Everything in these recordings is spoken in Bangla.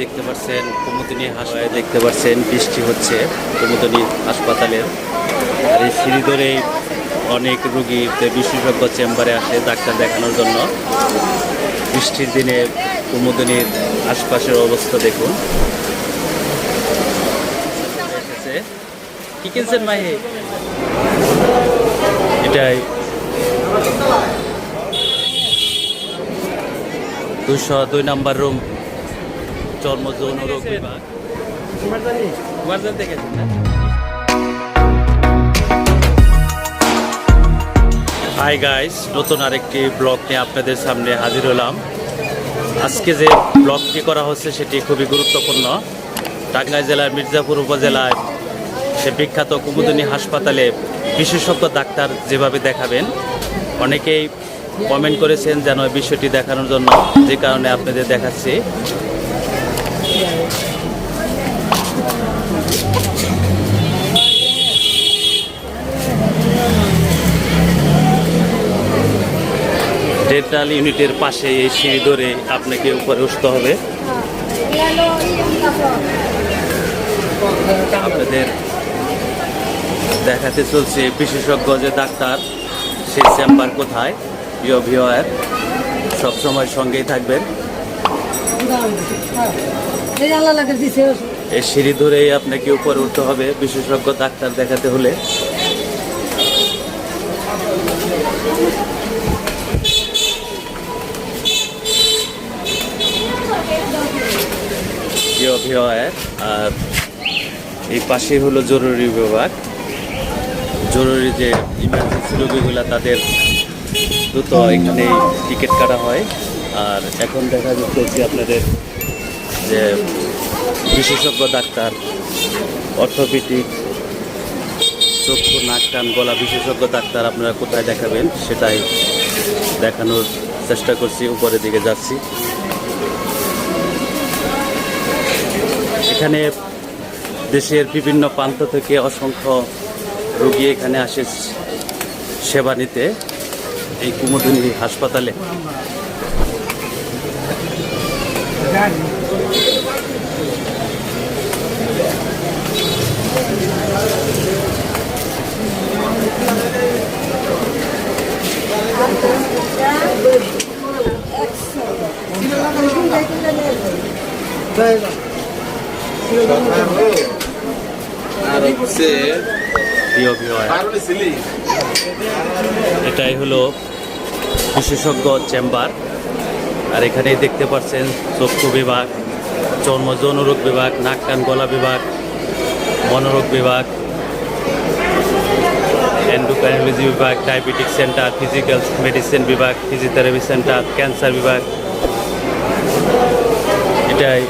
দেখতে পাচ্ছেন কুমুদিনী হাসপাতালে। দেখতে পাচ্ছেন বৃষ্টি হচ্ছে কুমুদিনী হাসপাতালের আর এই সিঁড়ি ধরেই অনেক রুগী বিশেষজ্ঞ চেম্বারে আসে ডাক্তার দেখানোর জন্য। বৃষ্টির দিনে কুমুদিনীর আশপাশের অবস্থা দেখুন। কি কিনছেন মাহি এটাই। দুশো দুই নাম্বার রুম। চর্ম যৌন রোগ বিভাগ। কুমারজান দেখেছেন না? হাই গাইস নতুন আরেকটি ব্লগ নিয়ে আপনাদের সামনে হাজির হলাম। আজকে যে ব্লগটি করা হচ্ছে সেটি খুবই গুরুত্বপূর্ণ। টাঙ্গাইল জেলার মির্জাপুর উপজেলায় সে বিখ্যাত কুমুদিনী হাসপাতালে বিশেষজ্ঞ ডাক্তার যেভাবে দেখাবেন অনেকেই কমেন্ট করেছেন যেন এই বিষয়টি দেখানোর জন্য যে কারণে আপনাদের দেখাচ্ছি। ডেন্টাল ইউনিটের পাশে এই সিঁড়ি ধরে আপনাকে উপরে উঠতে হবে। আপনাদের দেখাতে চলছে বিশেষজ্ঞ যে ডাক্তার সেই চেম্বার কোথায়? প্রিয় ভিওয়ার সবসময় সঙ্গেই থাকবেন। এই সিঁড়ি ধরেই আপনাকে উপরে উঠতে হবে বিশেষজ্ঞ ডাক্তার দেখাতে হলে। প্রিয় আর এই পাশে হলো জরুরি বিভাগ। জরুরি যে ইমার্জেন্সি রোগীগুলো তাদের দ্রুত এখানে টিকিট কাটা হয়। আর এখন দেখা যাচ্ছে যে আপনাদের যে বিশেষজ্ঞ ডাক্তার, অর্থোপেডিক চক্ষু নাক, কান গলা বিশেষজ্ঞ ডাক্তার আপনারা কোথায় দেখাবেন, সেটাই দেখানোর চেষ্টা করছি, উপরের দিকে যাচ্ছি। এখানে দেশের বিভিন্ন প্রান্ত থেকে অসংখ্য রোগী এখানে আসে সেবা নিতে এই কুমুদিনী হাসপাতালে। এটাই হলো বিশেষজ্ঞ চেম্বার। আর এখানে দেখতে পাচ্ছেন চক্ষু বিভাগ চর্ম যৌনরোগ বিভাগ, নাক কান গলা বিভাগ, মনোরোগ বিভাগ এন্ডোক্রাইনোলজি বিভাগ ডায়াবেটিক সেন্টার ফিজিক্যাল মেডিসিন বিভাগ ফিজিওথেরাপি সেন্টার ক্যান্সার বিভাগ। এটাই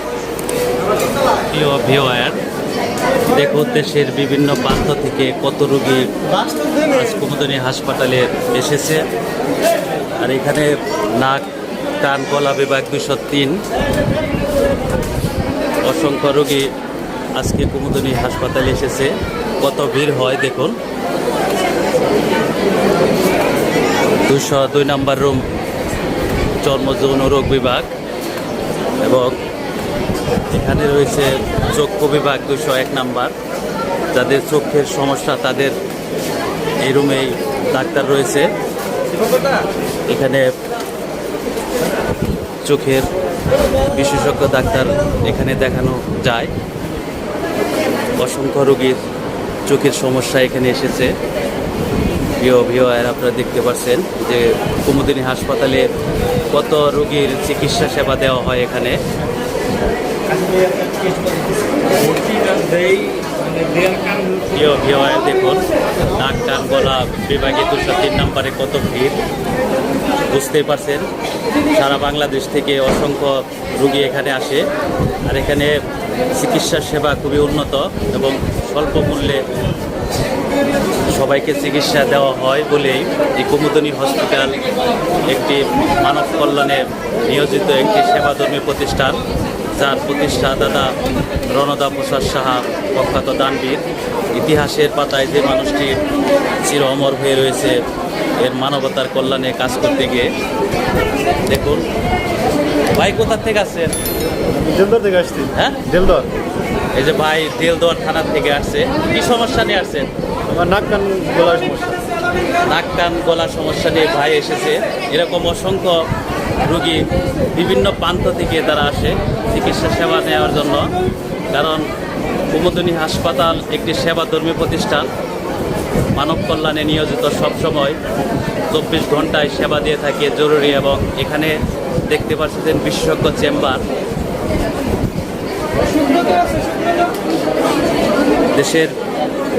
প্রিয় ভিওয়ার দেখুন দেশের বিভিন্ন প্রান্ত থেকে কত রোগী আজ কুমুদনী হাসপাতালে এসেছে। আর এখানে নাক, কান, গলা বিভাগ দুশো তিন। অসংখ্য রোগী আজকে কুমুদনী হাসপাতালে এসেছে। কত ভিড় হয় দেখুন। দুশো দুই নম্বর রুম চর্ম যৌন রোগ বিভাগ। এবং এখানে রয়েছে চক্ষু বিভাগ দুশো এক নাম্বার। যাদের চোখের সমস্যা, তাদের এই রুমেই ডাক্তার রয়েছে। এখানে চোখের বিশেষজ্ঞ ডাক্তার এখানে দেখানো যায়। অসংখ্য রোগীর চোখের সমস্যা এখানে এসেছে। প্রিয় ভিওয়ার আপনারা দেখতে পাচ্ছেন যে কুমুদিনী হাসপাতালে কত রোগীর চিকিৎসা সেবা দেওয়া হয় এখানে। প্রিয় ভিওয়ার দেখুন, নাক কান গলা বিভাগে দুশো তিন নম্বরে কত ভিড়? বুঝতেই পারছেন, সারা বাংলাদেশ থেকে অসংখ্য রুগী এখানে আসে। আর এখানে চিকিৎসা সেবা খুবই উন্নত এবং স্বল্প মূল্যে সবাইকে চিকিৎসা দেওয়া হয় বলেই এই কুমুদনী হসপিটাল একটি মানব কল্যাণে নিয়োজিত একটি সেবাধর্মী প্রতিষ্ঠান। যার প্রতিষ্ঠাতা রণদা প্রসাদ সাহা প্রখ্যাত দানবীর। ইতিহাসের পাতায় যে মানুষটি চির অমর হয়ে রয়েছে এর মানবতার কল্যাণে কাজ করতে গিয়ে। দেখুন ভাই কোথা থেকে আসছেন? জেলদর থেকে আসছি। হ্যাঁ? জেলদর এই যে ভাই দেলদোয়ার থানার থেকে আসছে। কি সমস্যা নিয়ে আসছেন? আমার নাক কান গলার সমস্যা। নাক, কান, গলা সমস্যা নিয়ে ভাই এসেছে। এরকম অসংখ্য রুগী বিভিন্ন প্রান্ত থেকে তারা আসে চিকিৎসা সেবা নেওয়ার জন্য। কারণ কুমুদিনী হাসপাতাল একটি সেবাধর্মী প্রতিষ্ঠান। মানব কল্যাণে নিয়োজিত সবসময় চব্বিশ ঘন্টায় সেবা দিয়ে থাকে, জরুরি এবং এখানে দেখতে পাচ্ছেন বিশেষজ্ঞ চেম্বার। দেশের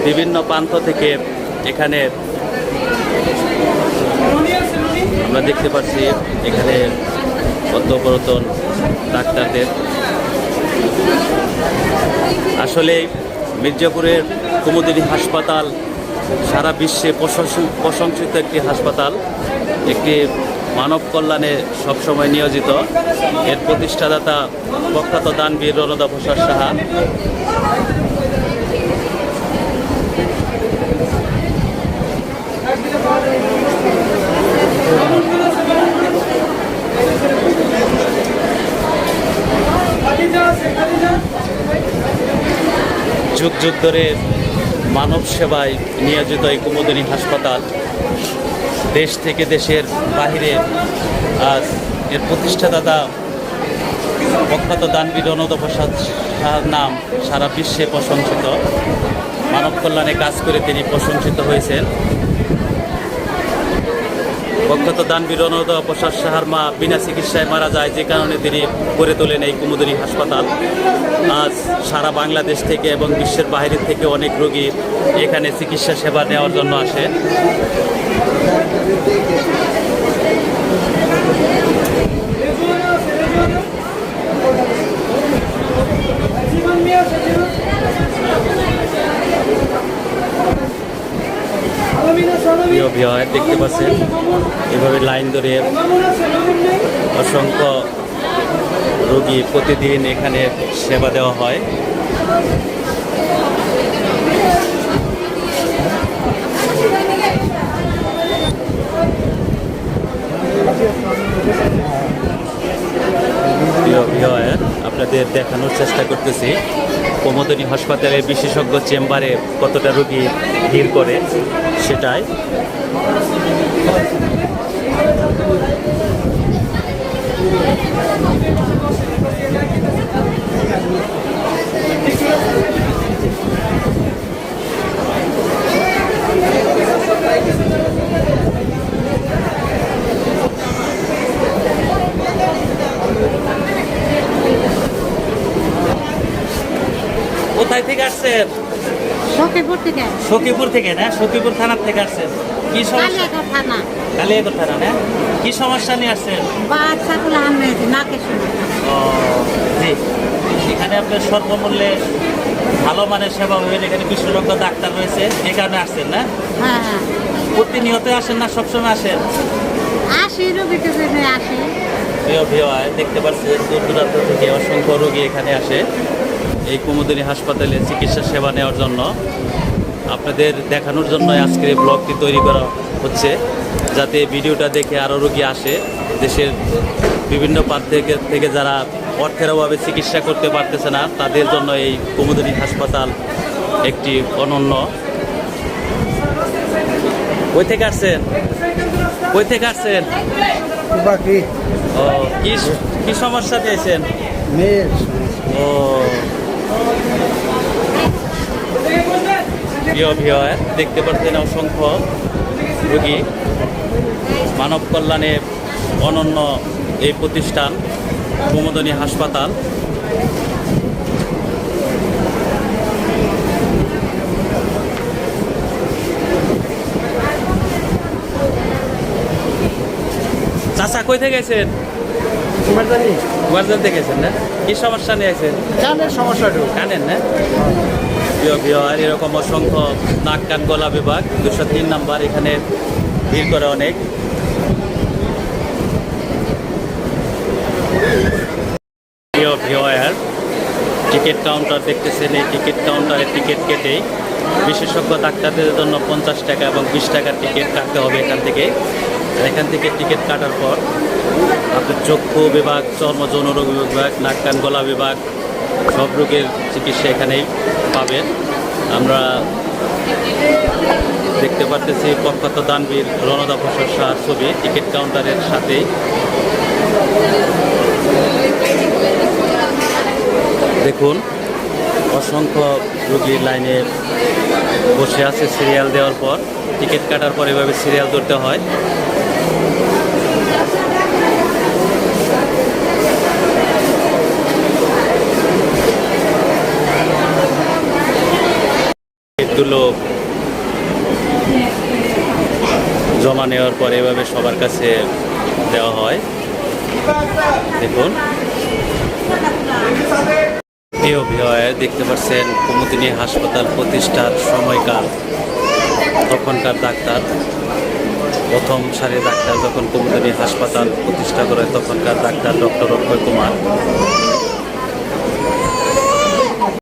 বিভিন্ন প্রান্ত থেকে এখানে আমরা দেখতে পাচ্ছি এখানে অত্যবরতন ডাক্তারদের। আসলে মির্জাপুরের কুমুদিনী হাসপাতাল সারা বিশ্বে প্রশংস- প্রশংসিত একটি হাসপাতাল। একটি মানব কল্যাণে সবসময় নিয়োজিত। এর প্রতিষ্ঠাদাতা প্রখ্যাত দানবীর রণদা প্রসাদ সাহা। যুগ যুগ ধরে মানব সেবায় নিয়োজিত এই কুমুদিনী হাসপাতাল দেশ থেকে দেশের বাহিরে আজ এর প্রতিষ্ঠাদাতা প্রখ্যাত দানবীর অনদপ্রসাদ সাহার নাম সারা বিশ্বে প্রশংসিত। মানব কল্যাণে কাজ করে তিনি প্রশংসিত হয়েছেন। প্রখ্যাত দানবীর অনন্ত প্রসাদ সাহার মা বিনা চিকিৎসায় মারা যায়, যে কারণে তিনি গড়ে তোলেন এই কুমুদিনী হাসপাতাল। আজ সারা বাংলাদেশ থেকে এবং বিশ্বের বাইরে থেকে অনেক রোগী এখানে চিকিৎসা সেবা নেওয়ার জন্য আসে প্রিয় বিহার দেখতে পাচ্ছেন। এভাবে লাইন ধরে অসংখ্য রোগী প্রতিদিন এখানে সেবা দেওয়া হয়। আপনাদের দেখানোর চেষ্টা করতেছি। প্রমোদনী হাসপাতালের বিশেষজ্ঞ চেম্বারে কতটা রোগী ভিড় করে সেটাই। আসছেন সখীপুর থেকে। সখীপুর থেকে না? সখীপুর থানার থেকে আসছেন। কি সমস্যা? থানা। কালিয়াকর থানা না? কি সমস্যা নিয়ে আসছেন? বাচ্চাগুলো আনবেছে নাকে ও, জি। এখানে আপনার সর্বমূল্যে ভালো মানের সেবা হবেন এখানে বিশেষজ্ঞ ডাক্তার রয়েছে। এই কারণে আসছেন না? হ্যাঁ। প্রতিনিয়ত আসেন না? সবসময় আসেন? আসি প্রিয় ভিওয়ায় দেখতে পাচ্ছেন দূর দূরান্ত থেকে অসংখ্য রোগী এখানে আসে। এই কুমুদিনী হাসপাতালে চিকিৎসা সেবা নেওয়ার জন্য আপনাদের দেখানোর জন্য আজকের এই ব্লগটি তৈরি করা হচ্ছে যাতে ভিডিওটা দেখে আরও রোগী আসে। দেশের বিভিন্ন প্রান্ত থেকে থেকে যারা অর্থের অভাবে চিকিৎসা করতে পারতেছে না তাদের জন্য এই কুমুদিনী হাসপাতাল একটি অনন্য। কই থেকে আসছেন? কই থেকে আসছেন? বাকি। ও কি কি সমস্যা মেয়ের ও প্রিয় দেখতে পাচ্ছেন অসংখ্য রোগী। মানব কল্যাণে অনন্য এই প্রতিষ্ঠান, কুমোদনী হাসপাতাল। চাচা কই থেকে গেছেন গুয়ারজান থেকে গেছেন না? কি সমস্যা নিয়ে আছেন? কানের সমস্যাটা কানেন না? প্রিয় বিহার এরকম অসংখ্য নাক কান গলা বিভাগ দুশো তিন নাম্বার এখানে ভিড় করে অনেক। প্রিয় ভিওয়ার টিকিট কাউন্টার দেখতেছেন এই টিকিট কাউন্টারে টিকিট কেটেই বিশেষজ্ঞ ডাক্তারদের জন্য পঞ্চাশ টাকা এবং বিশ টাকার টিকিট কাটতে হবে এখান থেকে। এখান থেকে টিকিট কাটার পর আপনার চক্ষু বিভাগ চর্ম যৌন রোগ বিভাগ, নাক কান গলা বিভাগ, সব রোগের চিকিৎসা এখানেই পাবেন। আমরা দেখতে পারতেছি প্রখ্যাত দানবীর রণদা প্রসাদ শাহর ছবি, টিকিট কাউন্টারের সাথেই। দেখুন, অসংখ্য রোগী লাইনে বসে আছে সিরিয়াল দেওয়ার পর। টিকিট কাটার পর এভাবে সিরিয়াল ধরতে হয়। জমা নেওয়ার পর এভাবে সবার কাছে দেওয়া হয়। দেখুন। প্রিয় ভিওয় দেখতে পাচ্ছেন কুমুদিনী হাসপাতাল প্রতিষ্ঠার সময়কাল। তখনকার ডাক্তার। প্রথম সারির ডাক্তার যখন কুমুদিনী হাসপাতাল প্রতিষ্ঠা করে তখনকার ডাক্তার ডক্টর অক্ষয় কুমার।